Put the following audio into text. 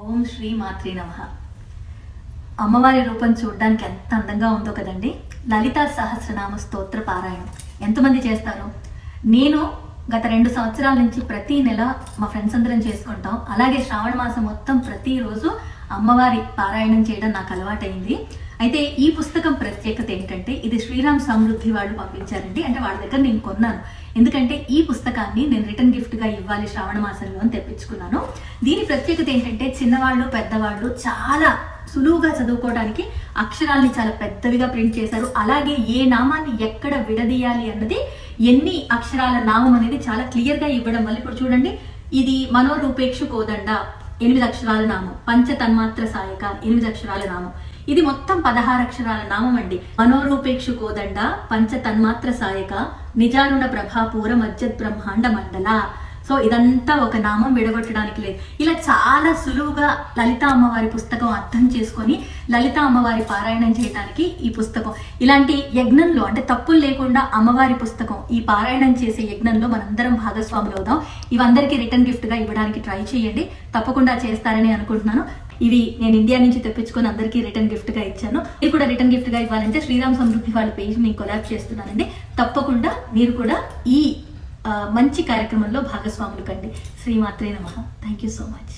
ఓం శ్రీ మాత్రి నమ. అమ్మవారి రూపం చూడడానికి ఎంత అందంగా ఉందో కదండి. లలితా సహస్రనామ స్తోత్ర పారాయణం. ఎంతమంది చేస్తారు? నేను గత రెండు సంవత్సరాల నుంచి ప్రతి నెల మా ఫ్రెండ్స్ అందరం చేసుకుంటాం. అలాగే శ్రావణ మాసం మొత్తం ప్రతిరోజు అమ్మవారి పారాయణం చేయడం నాకు అలవాటైంది. అయితే ఈ పుస్తకం ప్రత్యేకత ఏంటంటే ఇది శ్రీరామ్ సమృద్ధి వాళ్ళు పంపించారండి. అంటే వాళ్ళ దగ్గర నేను కొన్నాను. ఎందుకంటే ఈ పుస్తకాన్ని నేను రిటర్న్ గిఫ్ట్గా ఇవ్వాలి శ్రావణ మాసంలో అని తెప్పించుకున్నాను. దీని ప్రత్యేకత ఏంటంటే చిన్నవాళ్ళు పెద్దవాళ్ళు చాలా సులువుగా చదువుకోవడానికి అక్షరాల్ని చాలా పెద్దవిగా ప్రింట్ చేశారు. అలాగే ఏ నామాన్ని ఎక్కడ విడదీయాలి అన్నది ఎన్ని అక్షరాల నామం అనేది చాలా క్లియర్గా ఇవ్వడం వల్ల ఇప్పుడు చూడండి ఇది మనోరూపేక్షు కోదండ. ఎనిమిది అక్షరాల నామం. పంచ తన్మాత్ర సాయక ఎనిమిది అక్షరాల నామం. ఇది మొత్తం పదహారు అక్షరాల నామం అండి. మనోరూపేక్షు కోదండ పంచ తన్మాత్ర సాయక నిజారుణ ప్రభాపూర మజ్జత్ బ్రహ్మాండ మండల. సో ఇదంతా ఒక నామం విడగొట్టడానికి లేదు. ఇలా చాలా సులువుగా లలిత అమ్మవారి పుస్తకం అర్థం చేసుకొని లలిత అమ్మవారి పారాయణం చేయడానికి ఈ పుస్తకం. ఇలాంటి యజ్ఞంలో అంటే తప్పులు లేకుండా అమ్మవారి పుస్తకం ఈ పారాయణం చేసే యజ్ఞంలో మనందరం భాగస్వాములు అవుదాం. ఇవందరికీ రిటర్న్ గిఫ్ట్గా ఇవ్వడానికి ట్రై చేయండి. తప్పకుండా చేస్తారని అనుకుంటున్నాను. ఇవి నేను ఇండియా నుంచి తెప్పించుకొని అందరికీ రిటర్న్ గిఫ్ట్గా ఇచ్చాను. మీరు కూడా రిటర్న్ గిఫ్ట్గా ఇవ్వాలంటే శ్రీరామ్ సమృద్ధి వాళ్ళ పేజ్ నేను కొలాబ్ చేస్తున్నానండి. తప్పకుండా మీరు కూడా ఈ మంచి కార్యక్రమంలో భాగస్వాములు కండి. శ్రీమాత్రే నమ. Thank you so much